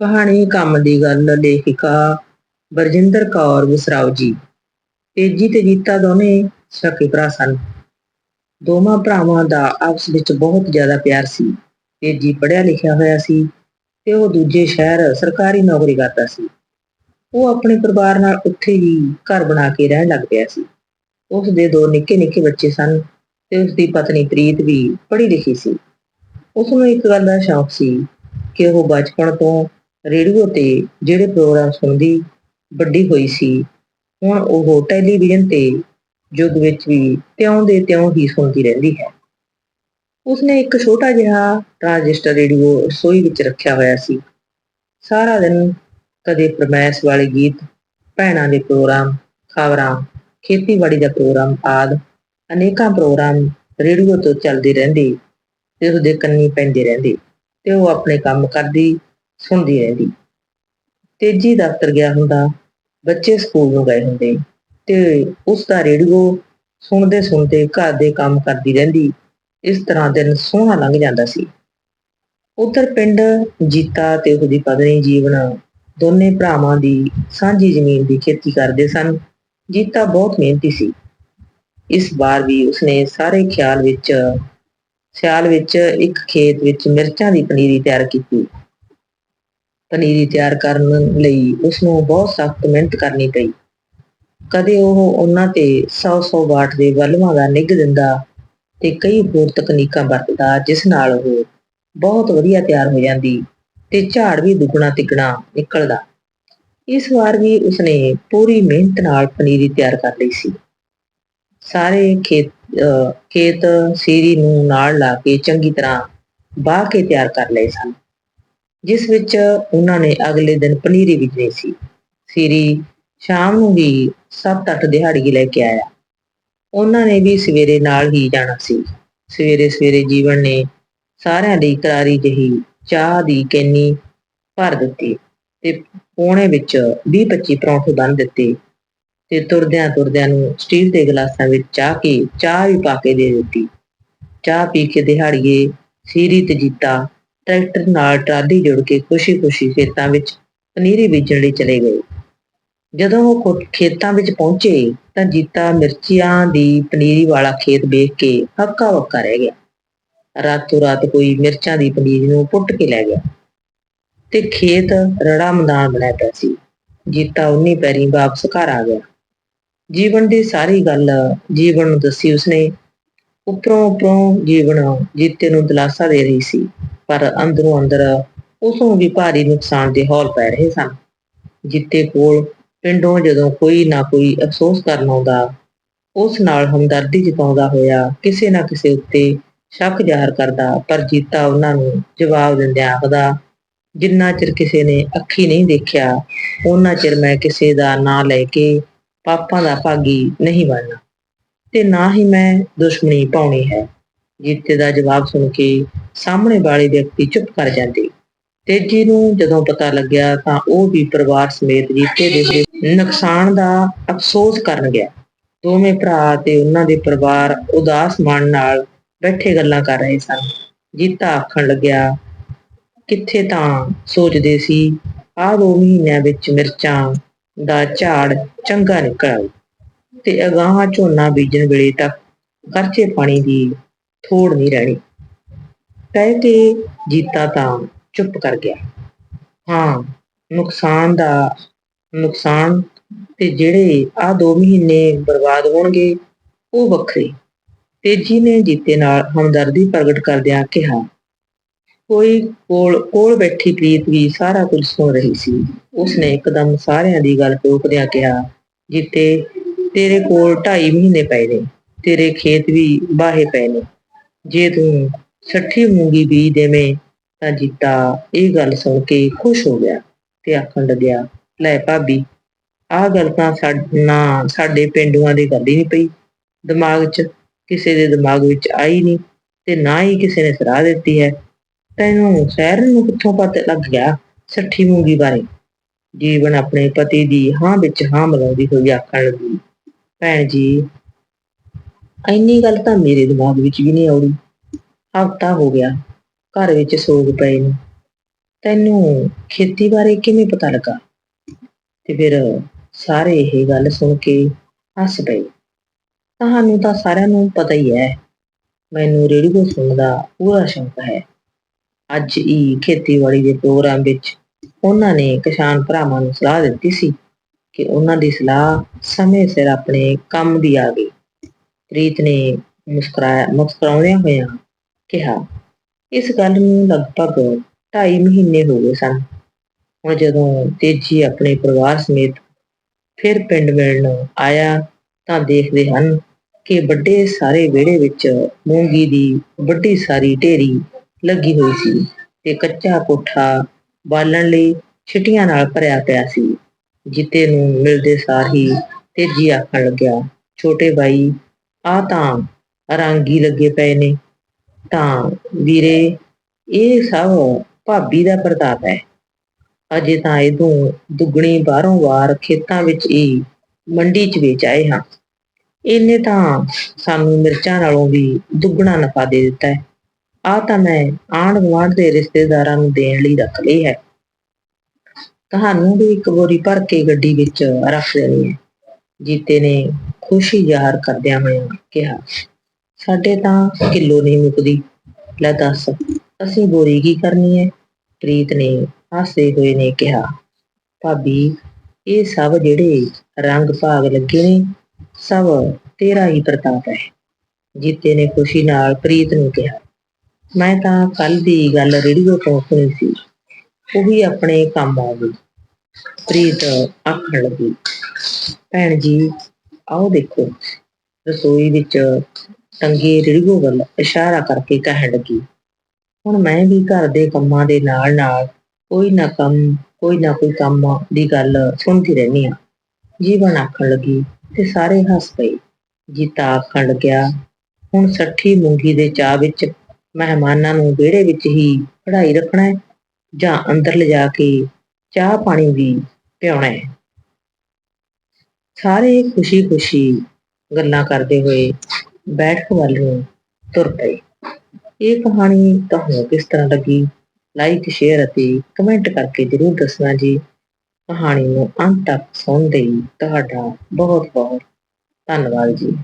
ਕਹਾਣੀ ਕੰਮ ਦੀ ਗੱਲ ਲੇਖਿਕਾ ਬਰਜਿੰਦਰ ਕੌਰ ਵਿਸਰਾਵ ਜੀ। ਤੇਜੀ ਤੇ ਜੀਤਾ ਦੋਨੇ ਸਕੇ ਭਰਾ ਸਨ। ਦੋਵਾਂ ਭਰਾਵਾਂ ਦਾ ਆਪਸ ਵਿੱਚ ਬਹੁਤ ਜ਼ਿਆਦਾ ਪਿਆਰ ਸੀ। ਤੇਜੀ ਪੜ੍ਹਿਆ ਲਿਖਿਆ ਹੋਇਆ ਸੀ ਤੇ ਉਹ ਦੂਜੇ ਸ਼ਹਿਰ ਸਰਕਾਰੀ ਨੌਕਰੀ ਕਰਦਾ ਸੀ। ਉਹ ਆਪਣੇ ਪਰਿਵਾਰ ਨਾਲ ਉੱਥੇ ਹੀ ਘਰ ਬਣਾ ਕੇ ਰਹਿਣ ਲੱਗ ਪਿਆ ਸੀ। ਉਸ ਦੇ ਦੋ ਨਿੱਕੇ ਨਿੱਕੇ ਬੱਚੇ ਸਨ ਤੇ ਉਸ ਦੀ ਪਤਨੀ ਪ੍ਰੀਤ ਵੀ ਪੜ੍ਹੀ ਲਿਖੀ ਸੀ। ਉਸ ਨੂੰ ਇੱਕ ਗੱਲ ਦਾ ਸ਼ੌਕ ਸੀ ਕਿ ਉਹ ਬਚਪਨ ਤੋਂ ਰੇਡੀਓ ਤੇ ਜਿਹੜੇ ਪ੍ਰੋਗਰਾਮ ਸੁਣਦੀ ਵੱਡੀ ਹੋਈ ਸੀ, ਹੁਣ ਉਹ ਟੈਲੀਵਿਜ਼ਨ ਤੇ ਯੁੱਗ ਵਿੱਚ ਵੀ ਤਿਉਂ ਦੇ ਤਿਉਂ ਹੀ ਸੁਣਦੀ ਰਹਿੰਦੀ ਹੈ। ਉਸਨੇ ਇੱਕ ਛੋਟਾ ਜਿਹਾ ਟ੍ਰਾਂਜਿਸਟਰ ਰੇਡੀਓ ਰਸੋਈ ਵਿੱਚ ਰੱਖਿਆ ਹੋਇਆ ਸੀ। ਸਾਰਾ ਦਿਨ ਕਦੇ ਫਰਮਾਇਸ਼ ਵਾਲੇ ਗੀਤ, ਭੈਣਾਂ ਦੇ ਪ੍ਰੋਗਰਾਮ, ਖਬਰਾਂ, ਖੇਤੀਬਾੜੀ ਦਾ ਪ੍ਰੋਗਰਾਮ ਆਦ ਅਨੇਕਾਂ ਪ੍ਰੋਗਰਾਮ ਰੇਡੀਓ ਤੋਂ ਚੱਲਦੇ ਰਹਿੰਦੇ ਤੇ ਉਸਦੇ ਕੰਨੀ ਪੈਂਦੇ ਰਹਿੰਦੇ ਤੇ ਉਹ ਆਪਣੇ ਕੰਮ ਕਰਦੀ ਸੁਣਦੀ ਰਹਿੰਦੀ। ਤੇਜੀ ਦਫ਼ਤਰ ਗਿਆ ਹੁੰਦਾ, ਬੱਚੇ ਸਕੂਲ ਨੂੰ ਗਏ ਹੁੰਦੇ ਤੇ ਉਸ ਦਾ ਰੇਡੀਓ ਸੁਣਦੇ ਸੁਣਦੇ ਘਰ ਦੇ ਕੰਮ ਕਰਦੀ ਰਹਿੰਦੀ। ਇਸ ਤਰ੍ਹਾਂ ਦਿਨ ਸੋਹਣਾ ਲੰਘ ਜਾਂਦਾ ਸੀ। ਉਧਰ ਪਿੰਡ ਜੀਤਾ ਤੇ ਉਹਦੀ ਪਤਨੀ ਜੀਵਨ ਦੋਨੇ ਭਰਾਵਾਂ ਦੀ ਸਾਂਝੀ ਜ਼ਮੀਨ ਦੀ ਖੇਤੀ ਕਰਦੇ ਸਨ। ਜੀਤਾ ਬਹੁਤ ਮਿਹਨਤੀ ਸੀ। ਇਸ ਵਾਰ ਵੀ ਉਸਨੇ ਸਾਰੇ ਖਿਆਲ ਵਿੱਚ, ਸਿਆਲ ਵਿੱਚ ਇੱਕ ਖੇਤ ਵਿੱਚ ਮਿਰਚਾਂ ਦੀ ਪਨੀਰੀ ਤਿਆਰ ਕੀਤੀ। ਪਨੀਰੀ ਤਿਆਰ ਕਰਨ ਲਈ ਉਸ ਨੂੰ ਬਹੁਤ ਸਖਤ ਮਿਹਨਤ ਕਰਨੀ ਪਈ। ਕਦੇ ਉਹ ਉਹਨਾਂ ਤੇ 100-100 ਵਾਟ ਦੇ ਬਲਬਾਂ ਦਾ ਨਿੱਘ ਦਿੰਦਾ ਤੇ ਕਈ ਹੋਰ ਤਕਨੀਕਾਂ ਵਰਤਦਾ, ਜਿਸ ਨਾਲ ਉਹ ਬਹੁਤ ਵਧੀਆ ਤਿਆਰ ਹੋ ਜਾਂਦੀ ਤੇ ਝਾੜ ਵੀ ਦੁੱਗਣਾ ਤਿੱਗਣਾ ਨਿਕਲਦਾ। ਇਸ ਵਾਰ ਵੀ ਉਸਨੇ ਪੂਰੀ ਮਿਹਨਤ ਨਾਲ ਪਨੀਰੀ ਤਿਆਰ ਕਰ ਲਈ ਸੀ। ਸਾਰੇ ਖੇਤ, ਅਹ ਖੇਤ ਸੀਰੀ ਨੂੰ ਨਾਲ ਲਾ ਕੇ ਚੰਗੀ ਤਰ੍ਹਾਂ ਬਾਹ ਕੇ ਤਿਆਰ ਕਰ ਲਏ ਸਨ। ਜਿਸ ਵਿੱਚ ਉਹਨਾਂ ਨੇ ਅਗਲੇ ਦਿਨ ਪਨੀਰੀ ਬੀਜਣੀ ਸੀ। ਸਿਰੀ ਸ਼ਾਮ ਨੂੰ ਹੀ 7-8 ਦਿਹਾੜੀ ਲੈ ਕੇ ਆਇਆ। ਉਹਨਾਂ ਨੇ ਵੀ ਸਵੇਰੇ ਨਾਲ ਹੀ ਜਾਣਾ ਸੀ। ਸਵੇਰੇ ਸਵੇਰੇ ਜੀਵਨ ਨੇ ਸਾਰਿਆਂ ਲਈ ਕਰਾਰੀ ਜਹੀ ਚਾਹ ਦੀ ਕੈਨੀ ਭਰ ਦਿੱਤੀ ਤੇ ਪੋਣੇ ਵਿੱਚ 20-25 ਪਰੌਂਠੇ ਬੰਨ ਦਿੱਤੇ ਤੇ ਤੁਰਦਿਆਂ ਤੁਰਦਿਆਂ ਨੂੰ ਸਟੀਲ ਦੇ ਗਲਾਸਾਂ ਵਿੱਚ ਚਾਹ ਕੇ ਚਾਹ ਵੀ ਪਾ ਕੇ ਦੇ ਦਿੱਤੀ। ਚਾਹ ਪੀ ਕੇ ਦਿਹਾੜੀਏ ਸੀਰੀ ਤੇ ਜੀਤਾ ਟਰੈਕਟਰ ਨਾਲ ਟਰਾਲੀ ਜੋੜ ਕੇ ਖੁਸ਼ੀ-ਖੁਸ਼ੀ ਖੇਤਾਂ ਵਿੱਚ ਪਨੀਰੀ ਬੀਜਣ ਲਈ ਚਲੇ ਗਏ। ਜਦੋਂ ਉਹ ਖੁ- ਖੇਤਾਂ ਵਿੱਚ ਪਹੁੰਚੇ ਤਾਂ ਜੀਤਾ ਮਿਰਚੀਆਂ ਦੀ ਪਨੀਰੀ ਵਾਲਾ ਖੇਤ ਵੇਖ ਕੇ ਹੱਕਾ ਬੱਕਾ ਰਹਿ ਗਿਆ। ਰਾਤੋਂ ਰਾਤ ਕੋਈ ਮਿਰਚਾਂ ਦੀ ਪਨੀਰੀ ਨੂੰ ਪੁੱਟ ਕੇ ਲੈ ਗਿਆ ਤੇ ਖੇਤ ਰੜਾ ਮੈਦਾਨ ਬਣਿਆ ਪਿਆ ਸੀ। ਜੀਤਾ ਉਨੀ ਪੈਰੀ ਵਾਪਸ ਘਰ ਆ ਗਿਆ। ਜੀਵਨ ਦੀ ਸਾਰੀ ਗੱਲ ਜੀਵਨ ਨੂੰ ਦੱਸੀ ਉਸਨੇ। ਉੱਪਰੋਂ ਉੱਪਰੋਂ ਜੀਵਨ ਜੀਤੇ ਨੂੰ ਦਿਲਾਸਾ ਦੇ ਰਹੀ ਸੀ। ਪਰ ਅੰਦਰੋਂ ਅੰਦਰ ਉਸ ਨੂੰ ਵੀ ਭਾਰੀ ਨੁਕਸਾਨ ਦੇ ਹੌਲ ਪੈ ਰਹੇ ਸਨ। ਜੀਤੇ ਕੋਲ ਪਿੰਡੋਂ ਜਦੋਂ ਕੋਈ ਨਾ ਕੋਈ ਅਫਸੋਸ ਕਰਨ ਆਉਂਦਾ, ਉਸ ਨਾਲ ਹਮਦਰਦੀ ਜਤਾਉਂਦਾ ਹੋਇਆ ਕਿਸੇ ਨਾ ਕਿਸੇ ਉੱਤੇ ਸ਼ੱਕ ਜ਼ਾਹਰ ਕਰਦਾ, ਪਰ ਜੀਤਾ ਉਹਨਾਂ ਨੂੰ ਜਵਾਬ ਦਿੰਦਿਆਂ ਆਖਦਾ, ਜਿੰਨਾ ਚਿਰ ਕਿਸੇ ਨੇ ਅੱਖੀ ਨਹੀਂ ਦੇਖਿਆ ਉਹਨਾਂ ਚਿਰ ਮੈਂ ਕਿਸੇ ਦਾ ਨਾਂ ਲੈ ਕੇ ਪਾਪਾਂ ਦਾ ਭਾਗੀ ਨਹੀਂ ਬਣਨਾ ਤੇ ਨਾ ਹੀ ਮੈਂ ਦੁਸ਼ਮਣੀ ਪਾਉਣੀ ਹੈ। ਜੀਤੇ ਦਾ ਜਵਾਬ ਸੁਣ ਕੇ ਸਾਹਮਣੇ ਵਾਲੇ ਵਿਅਕਤੀ ਚੁੱਪ ਕਰ ਜਾਂਦੇ। ਤੇਜੀ ਨੂੰ ਜਦੋਂ ਪਤਾ ਲੱਗਿਆ ਤਾਂ ਉਹ ਵੀ ਪਰਿਵਾਰ ਸਮੇਤ ਜੀਤੇ ਦੇ ਨੁਕਸਾਨ ਦਾ ਅਫਸੋਸ ਕਰਨ ਗਿਆ। ਦੋਵੇਂ ਭਰਾ ਤੇ ਉਹਨਾਂ ਦੇ ਪਰਿਵਾਰ ਉਦਾਸ ਮਨ ਨਾਲ ਬੈਠੇ ਗੱਲਾਂ ਕਰ ਰਹੇ ਸਨ। ਜੀਤਾ ਆਖਣ ਲੱਗਿਆ, ਕਿੱਥੇ ਤਾਂ ਸੋਚਦੇ ਸੀ, ਆਹ ਦੋ ਮਹੀਨਿਆਂ ਵਿੱਚ ਮਿਰਚਾਂ ਦਾ ਝਾੜ ਚੰਗਾ ਨਿਕਲ ਤੇ ਅਗਾਹਾਂ ਝੋਨਾ ਬੀਜਣ ਵੇਲੇ ਤੱਕ ਖਰਚੇ ਪਾਣੀ ਦੀ ਥੋੜ ਨਹੀਂ ਰਹਿਣੀ। ਕਹਿ ਕੇ ਜੀਤਾ ਤਾਂ ਚੁੱਪ ਕਰ ਗਿਆ। ਹਾਂ, ਨੁਕਸਾਨ ਦਾ ਨੁਕਸਾਨ ਤੇ ਜਿਹੜੇ ਆ ਦੋ ਮਹੀਨੇ ਬਰਬਾਦ ਹੋਣਗੇ, ਉਹ ਵੱਖਰੇ। ਤੇਜੀ ਨੇ ਜੀਤੇ ਨਾਲ ਹਮਦਰਦੀ ਪ੍ਰਗਟ ਕਰਦਿਆਂ ਕਿਹਾ, ਕੋਈ ਕੋਲ ਕੋਲ ਬੈਠੀ ਪ੍ਰੀਤ ਵੀ ਸਾਰਾ ਕੁਝ ਸੁਣ ਰਹੀ ਸੀ। ਉਸਨੇ ਇੱਕਦਮ ਸਾਰਿਆਂ ਦੀ ਗੱਲ ਟੋਕਦਿਆਂ ਕਿਹਾ, ਜੀਤੇ, ਤੇਰੇ ਕੋਲ 2.5 ਮਹੀਨੇ ਪਏ ਨੇ। ਤੇਰੇ ਖੇਤ ਵੀ ਬਾਹੇ ਪਏ ਨੇ। ਜੇ ਤੂੰ ਸੱਠੀ ਮੂੰਗੀ ਬੀਜ ਦੇਵੇਂ ਤਾਂ ਜੀਤਾ ਇਹ ਗੱਲ ਸੁਣ ਕੇ ਖੁਸ਼ ਹੋ ਗਿਆ ਤੇ ਆਖਣ ਲੱਗਿਆ, ਲੈ ਭਾਬੀ, ਆਹ ਗੱਲ ਤਾਂ ਸਾਡ- ਸਾਡੇ ਪਿੰਡੂਆਂ ਦੀ ਗੱਲ ਹੀ ਨਹੀਂ ਪਈ। ਦਿਮਾਗ 'ਚ ਕਿਸੇ ਦੇ ਦਿਮਾਗ ਵਿੱਚ ਆਈ ਨਹੀਂ ਤੇ ਨਾ ਹੀ ਕਿਸੇ ਨੇ ਸਰਾਹ ਦਿੱਤੀ ਹੈ। ਤੈਨੂੰ ਸ਼ਹਿਰ ਨੂੰ ਕਿੱਥੋਂ ਪਤਾ ਲੱਗ ਗਿਆ ਸੱਠੀ ਮੂੰਗੀ ਬਾਰੇ? ਜੀਵਨ ਆਪਣੇ ਪਤੀ ਦੀ ਹਾਂ ਵਿੱਚ ਹਾਂ ਮਿਲਾਉਂਦੀ ਹੋਈ ਆਖਣ ਲੱਗੀ। ਭੈਣ ਜੀ ਇੰਨੀ ਗੱਲ ਤਾਂ ਮੇਰੇ ਦਿਮਾਗ ਵਿੱਚ ਵੀ ਨਹੀਂ ਆਉਣੀ। ਹਫ਼ਤਾ ਹੋ ਗਿਆ, ਘਰ ਵਿੱਚ ਸੋਗ ਪਏ ਨੂੰ। ਤੈਨੂੰ ਖੇਤੀ ਬਾਰੇ ਕਿਵੇਂ ਪਤਾ ਲੱਗਾ? ਤੇ ਫਿਰ ਸਾਰੇ ਇਹ ਗੱਲ ਸੁਣ ਕੇ ਹੱਸ ਪਏ। ਤੁਹਾਨੂੰ ਤਾਂ ਸਾਰਿਆਂ ਨੂੰ ਪਤਾ ਹੀ ਹੈ, ਮੈਨੂੰ ਰੇਡੀਓ ਸੁਣਨ ਦਾ ਪੂਰਾ ਸ਼ੌਂਕ ਹੈ। ਅੱਜ ਹੀ ਖੇਤੀਬਾੜੀ ਦੇ ਪ੍ਰੋਗਰਾਮ ਵਿੱਚ ਉਹਨਾਂ ਨੇ ਕਿਸਾਨ ਭਰਾਵਾਂ ਨੂੰ ਸਲਾਹ ਦਿੱਤੀ ਸੀ ਕਿ ਉਹਨਾਂ ਦੀ ਸਲਾਹ ਸਮੇਂ ਸਿਰ ਆਪਣੇ ਕੰਮ ਦੀ ਆ ਗਈ। ਪ੍ਰੀਤ ਨੇ ਮੁਸਕਰਾਇਆ ਮੁਸਕਰਾਉਂਦਿਆਂ ਹੋਇਆਂ ਕਿਹਾ, ਇਸ ਗੱਲ ਨੂੰ ਲਗਭਗ 2.5 ਮਹੀਨੇ ਹੋ ਗਏ ਸਨ। ਹੁਣ ਜਦੋਂ ਤੇਜੀ ਆਪਣੇ ਪਰਿਵਾਰ ਸਮੇਤ ਫਿਰ ਪਿੰਡ ਮਿਲਣ ਆਇਆ ਤਾਂ ਦੇਖਦੇ ਹਨ ਕਿ ਵੱਡੇ ਸਾਰੇ ਵਿਹੜੇ ਵਿੱਚ ਮੂੰਗੀ ਦੀ ਵੱਡੀ ਸਾਰੀ ਢੇਰੀ ਲੱਗੀ ਹੋਈ ਸੀ ਤੇ ਕੱਚਾ ਕੋਠਾ ਬਾਲਣ ਲਈ ਛਿਟੀਆਂ ਨਾਲ ਭਰਿਆ ਪਿਆ ਸੀ, ਜਿੱਤੇ ਨੂੰ ਮਿਲਦੇ ਸਾਰ ਹੀ ਤੇਜੀ ਆਖਣ ਲੱਗਿਆ, ਛੋਟੇ ਬਾਈ ਆ ਤਾਂ ਰੰਗੀ ਲੱਗੇ ਪਏ ਨੇ। ਤਾਂ ਵੀਰੇ, ਇਹ ਸਭ ਭਾਬੀ ਦਾ ਪ੍ਰਤਾਪ ਹੈ। ਅਜੇ ਤਾਂ ਇਹਦੋਂ ਦੁੱਗਣੀ ਬਾਹਰੋਂ ਵਾਰ ਖੇਤਾਂ ਵਿੱਚ ਹੀ ਮੰਡੀ 'ਚ ਵੇਚ ਆਏ ਹਾਂ। ਇਹਨੇ ਤਾਂ ਸਾਨੂੰ ਮਿਰਚਾਂ ਨਾਲੋਂ ਵੀ ਦੁੱਗਣਾ ਨਫਾ ਦੇ ਦਿੱਤਾ ਹੈ। ਆ ਤਾਂ ਮੈਂ ਆਂਢ ਗੁਆਂਢ ਦੇ ਰਿਸ਼ਤੇਦਾਰਾਂ ਨੂੰ ਦੇਣ ਲਈ ਰੱਖ ਲਈ ਹੈ। ਤੁਹਾਨੂੰ ਵੀ ਇੱਕ ਬੋਰੀ ਭਰ ਕੇ ਗੱਡੀ ਵਿੱਚ ਰੱਖ ਲੈਣੀ ਹੈ। ਜੀਤੇ ਨੇ ਖੁਸ਼ੀ ਜ਼ਾਹਰ ਕਰਦਿਆਂ ਹੋਇਆਂ ਕਿਹਾ, ਸਾਡੇ ਤਾਂ ਕਿਲੋ ਨਹੀਂ ਮੁੱਕਦੀ। ਲੈ ਦੱਸ, ਅਸੀਂ ਬੋਰੀ ਕੀ ਕਰਨੀ ਹੈ ਪ੍ਰੀਤ ਨੇ ਹੱਸਦੇ ਹੋਏ ਨੇ ਕਿਹਾ, ਭਾਬੀ, ਇਹ ਸਭ ਜਿਹੜੇ ਰੰਗ ਭਾਗ ਲੱਗੇ ਨੇ, ਸਭ ਤੇਰਾ ਹੀ ਪ੍ਰਤਾਪ ਹੈ ਜੀਤੇ ਨੇ ਖੁਸ਼ੀ ਨਾਲ ਪ੍ਰੀਤ ਨੂੰ ਕਿਹਾ, ਮੈਂ ਤਾਂ ਕੱਲ ਦੀ ਗੱਲ ਰੇਡੀਓ ਤੋਂ ਸੁਣੀ ਸੀ, ਉਹ ਵੀ ਆਪਣੇ ਕੰਮ ਆ ਗਈ। ਪ੍ਰੀਤ ਆਖਣ ਲੱਗੀ ਭੈਣ ਜੀ, ਆਓ ਦੇਖੋ। ਰਸੋਈ ਵਿੱਚ ਟੰਗੇ ਰੇਡੀਓ ਵੱਲ ਇਸ਼ਾਰਾ ਕਰਕੇ ਕਹਿਣ ਲੱਗੀ। ਹੁਣ ਮੈਂ ਵੀ ਘਰ ਦੇ ਕੰਮਾਂ ਦੇ ਨਾਲ ਨਾਲ ਕੋਈ ਨਾ ਕੰਮ, ਕੋਈ ਨਾ ਕੋਈ ਕੰਮ ਦੀ ਗੱਲ ਸੁਣਦੀ ਰਹਿੰਦੀ ਆ ਜੀਵਨ ਆਖਣ ਲੱਗੀ ਤੇ ਸਾਰੇ ਹੱਸ ਪਏ। ਜੀਤਾ ਆਖਣ ਲੱਗਿਆ, ਹੁਣ ਸੱਠੀ ਮੂੰਗੀ ਦੇ ਚਾਹ ਵਿੱਚ ਮਹਿਮਾਨਾਂ ਨੂੰ ਵਿਹੜੇ ਵਿੱਚ ਹੀ ਪੜਾਈ ਰੱਖਣਾ ਹੈ ਜਾਂ ਅੰਦਰ ਲਿਜਾ ਕੇ ਚਾਹ ਪਾਣੀ ਵੀ ਪਿਆਉਣਾ ਹੈ। ਸਾਰੇ ਖੁਸ਼ੀ-ਖੁਸ਼ੀ ਗੱਲਾਂ ਕਰਦੇ ਹੋਏ ਬੈਠਕ ਵੱਲ ਨੂੰ ਤੁਰ ਪਏ। ਇਹ ਕਹਾਣੀ ਤੁਹਾਨੂੰ ਕਿਸ ਤਰ੍ਹਾਂ ਲੱਗੀ? ਲਾਈਕ ਸ਼ੇਅਰ ਅਤੇ ਕਮੈਂਟ ਕਰਕੇ ਜਰੂਰ ਦੱਸਣਾ ਜੀ। ਕਹਾਣੀ ਨੂੰ ਅੰਤ ਤੱਕ ਸੁਣਨ ਲਈ ਤੁਹਾਡਾ ਬਹੁਤ ਬਹੁਤ ਧੰਨਵਾਦ ਜੀ।